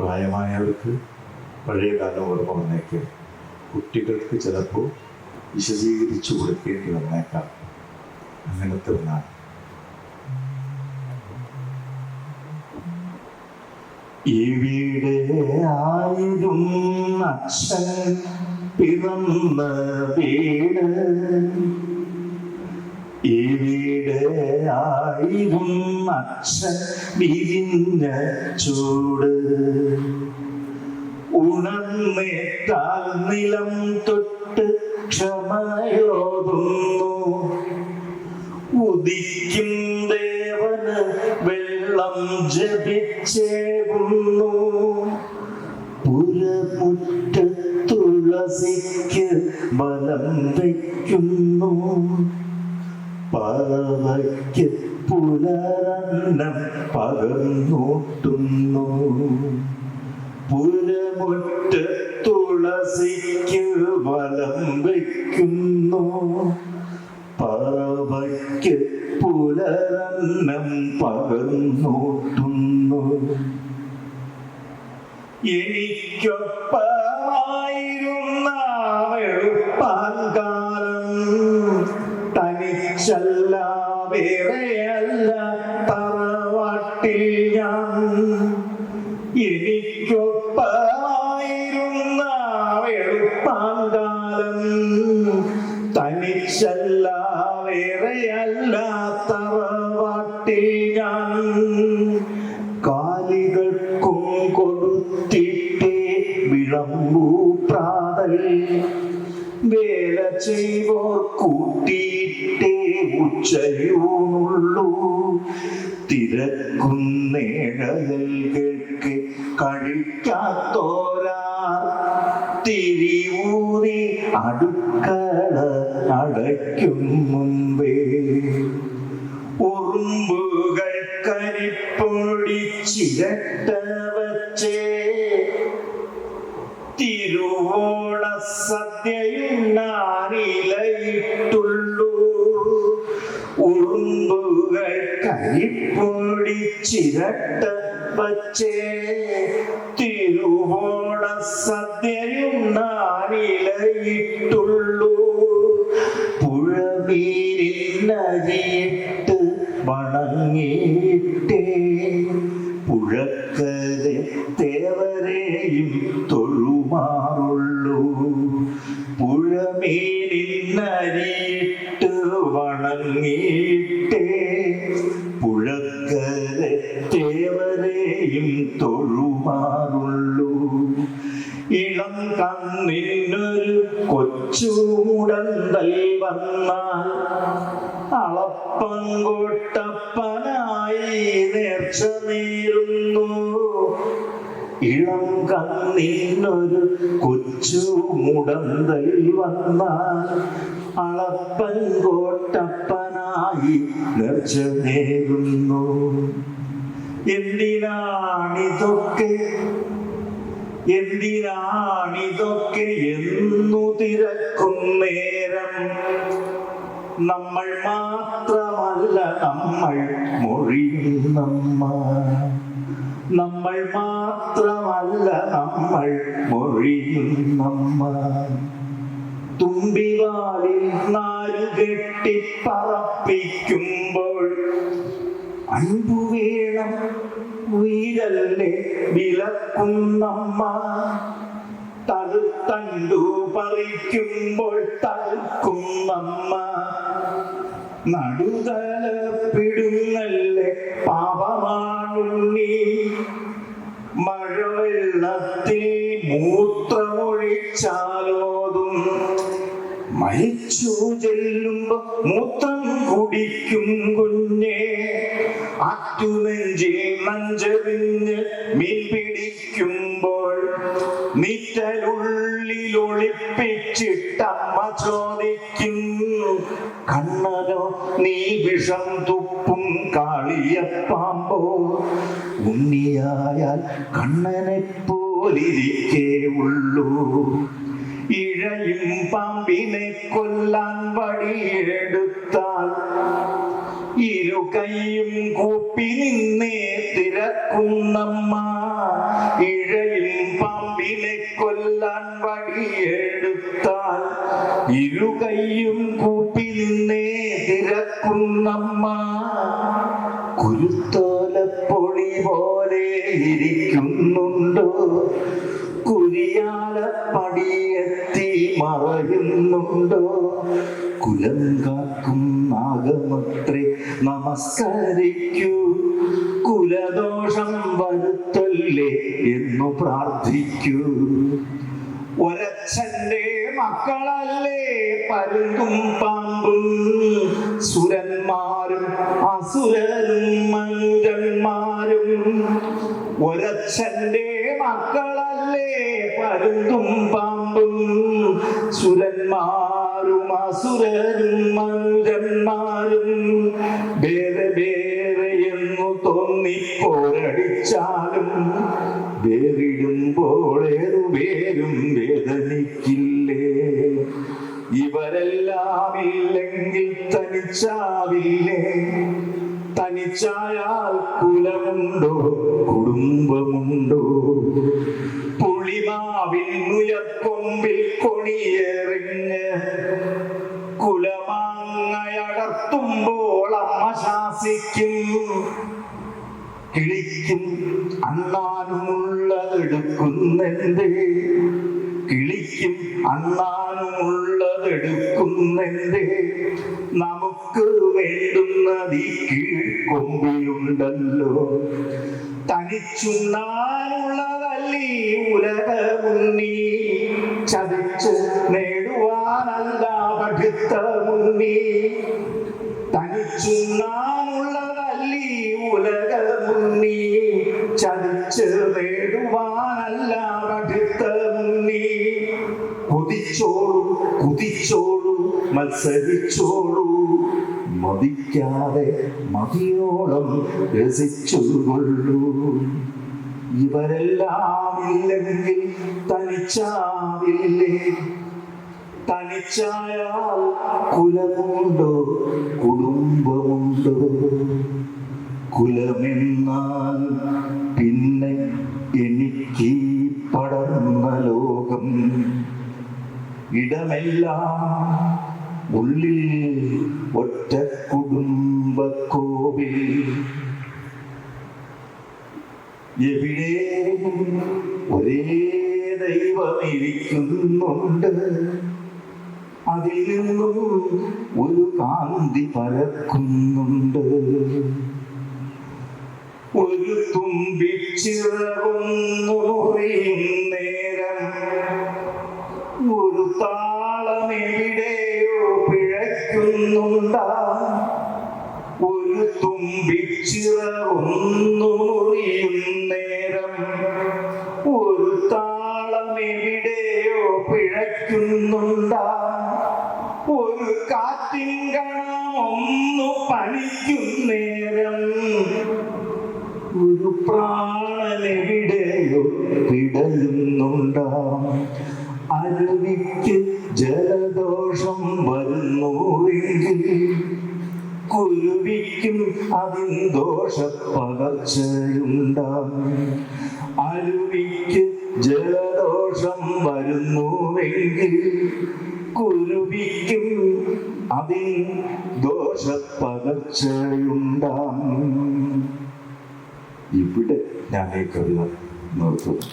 പ്രായമായവർക്ക് പഴയ കാലം ഓർമ്മ വന്നേക്കും കുട്ടികൾക്ക് ചിലപ്പോൾ വിശദീകരിച്ചു കൊടുക്കേണ്ടി വന്നേക്കാം. അങ്ങനത്തെ ഒന്നാണ്. ഇവിടെ ആയിരം അച്ഛൻ പിറന്ന വീട് അച്ഛൻ വിരിഞ്ഞ ചൂട്. ഉണർന്നേറ്റാൽ നിലം തൊട്ട് ക്ഷമയോതുന്നു. ഉദിക്കും ദേവന് വെള്ളം ജപിച്ചേകുന്നു. പുരമുറ്റ തുളസിക്ക് ബലം വയ്ക്കുന്നു. പറവയ്ക്ക് പുലരന്നം പകർന്നൂട്ടുന്നു. പുരമുറ്റ തുളസിക്ക് വലം വയ്ക്കുന്നു. പറവയ്ക്ക് പുലരന്നം പകർന്നൂട്ടുന്നു. എനിക്കൊപ്പമായിരുന്ന തനിച്ചല്ല വേറെയല്ല തറവാട്ടിൽ ഞാൻ. എനിക്കൊപ്പമായിരുന്ന വെളുപ്പാങ്കാലം തനിച്ചല്ല വേറെയല്ല തറവാട്ടിൽ ഞാൻ. കാലികൾക്കും കൊടുത്തിട്ടേ വിളമ്പൂ പ്രാതൽ. വേല കൂട്ടിയിട്ടേ ഉച്ചയൂണുള്ളൂ തിരക്കുന്നേഴകൾക്ക് കഴിക്കാത്തോരാ തിരിയൂറി അടുക്കള അടയ്ക്കും മുമ്പേ ഉറുമ്പുകൾ കരിപ്പൊടിച്ചിരട്ട വച്ചേ തിരുവോണ സദ്യയുണ്ണാനിലയിട്ടുള്ളൂ പുഴമീരിന്നരിയിട്ട് വണങ്ങിയിട്ടേ. പുഴക്കരെ തേവരെയും തൊഴുമാറുള്ളൂ. പുഴമീരിന്നരിയിട്ട് വണങ്ങിയിട്ടേ. കൊച്ചുമുടന്തൽ വന്നാൽ അളപ്പങ്കോട്ടപ്പനായി നേർച്ച നേരുന്നു ഇളം കണ്ണിനൊരു കൊച്ചു വന്ന വന്നാൽ അളപ്പൻകോട്ടപ്പനായി നേർച്ച നേരുന്നു എന്തിനാണിതൊക്കെ എന്തിനാണിതൊക്കെ എന്നു തിരക്കും നേരം? നമ്മൾ മാത്രമല്ല നമ്മൾ മൊഴിയുന്നമ്മ നമ്മൾ മാത്രമല്ല നമ്മൾ മൊഴിയുന്നമ്മ തുമ്പിവാലിൽ നാല് കെട്ടിപ്പറപ്പിക്കുമ്പോൾ അൻപു വേണം വീരല്ലേ വിലക്കുന്നമ്മ. തഴുത്തണ്ടു പറിക്കുമ്പോൾ തഴുക്കുന്നമ്മ നടുതല പിടുങ്ങല്ലേ പാപമാണുണ്ണി. മഴവെള്ളത്തിൽ മൂത്രമൊഴിച്ചാലോതും. മരിച്ചു ചെല്ലുമ്പോ മൂത്രം കുടിക്കും കുഞ്ഞെ. ആറ്റുനെഞ്ചിൽ മഞ്ചെറിഞ്ഞ് മീൻ പിടിക്കുമ്പോൾ നീറ്റലുള്ളിൽ ഒളിപ്പിച്ചിട്ടമ്മ ചോദിക്കും കണ്ണനോ നീ വിഷം തുപ്പും കാളിയപ്പാമ്പോ? ഉണ്ണിയായാൽ കണ്ണനെ പോലിരിക്കേ ഉള്ളൂ ഇഴയും പാമ്പിനെ കൊല്ലാൻ വഴിയെടുത്താൽ ഇരു കൈയും കൂപ്പി നിന്നേ തിരക്കുന്നമ്മ. ഇഴയിൽ പാമ്പിനെ കൊല്ലാൻ വഴിയെടുത്താൽ ഇരു കൈയും കൂപ്പി നിന്നേ തിരക്കുന്നമ്മ. കുരുത്തോലപ്പൊടി പോലെ ഇരിക്കുന്നുണ്ടോ. കുരിയാലപ്പടിയെത്തി മറയുന്നുണ്ടോ. കുലം കാക്കും നാഗമത്രേ നമസ്കരിക്കൂ. കുലദോഷം വരുത്തല്ലേ എന്നു പ്രാർത്ഥിക്കൂ. ഒരച്ഛന്റെ മക്കളല്ലേ പരുങ്കും പാമ്പും സുരന്മാരും അസുരരും മനുരന്മാരും ഒരച്ഛന്റെ മക്കളല്ലേ പരുങ്കും പാമ്പും സുരന്മാരും അസുരരും മനുരന്മാരും വേറെ വേറെ എന്നു തോന്നിപ്പോരടിച്ചാലും വേറിടുമ്പോൾ വേരും വേദനിക്കില്ലേ? ഇവരെല്ലാം ഇല്ലെങ്കിൽ തനിച്ചാവില്ലേ? തനിച്ചായാൽ കുലമുണ്ടോ? അണ്ണാനുമുള്ളതെടുക്കുന്നെന്തേ കിളിക്കും അണ്ണാനുമുള്ളതെടുക്കുന്നെന്തേ? നമുക്ക് വേണ്ടുന്നത് ഈ കീഴ്ക്കൊമ്പിലുണ്ടല്ലോ തനിച്ചുണ്ണാനുള്ളതല്ലീ ഉലകമുണ്ണി ചതിച്ച് നേടുവാനല്ല പഠിത്ത മുണ്ണി കുതിച്ചോളൂ മത്സരിച്ചോളൂ. മതിക്കാതെ മതിയോളം രസിച്ചുകൊള്ളൂ. ഇവരെല്ലാം ഇല്ലെങ്കിൽ തനിച്ചാവില്ലേ? തനിച്ചായാൽ കുലമുണ്ടോ? കുടുംബമുണ്ടോ? കുലമെന്നാൽ ഇടമെല്ലാം ഉള്ളിൽ ഒറ്റ കുടുംബക്കോവിൽ. എവിടെ ഒരേ ദൈവം ഇരിക്കുന്നുണ്ട് അതിൽ നിന്നും ഒരു കാന്തി പരക്കുന്നുണ്ട്. ഒരു തുമ്പിച്ചിറകുന്നു മുറിയും മുറിയും നേരം. ഒരു പിഴയ്ക്കുന്നുണ്ടാ. ഒരു ഒന്നു നേരം. ഒരു ജലദോഷം വരുന്നുവെങ്കിൽ കുരുവിക്കും അതിൻ ദോഷപ്പകർച്ചയുണ്ടാം. അരുവിക്ക് ജലദോഷം വരുന്നുവെങ്കിൽ കുരുവിക്കും അതിൻ ദോഷപ്പകർച്ചയുണ്ടാം. ഇവിടെ ഞാൻ കവിത നിർത്തുന്നു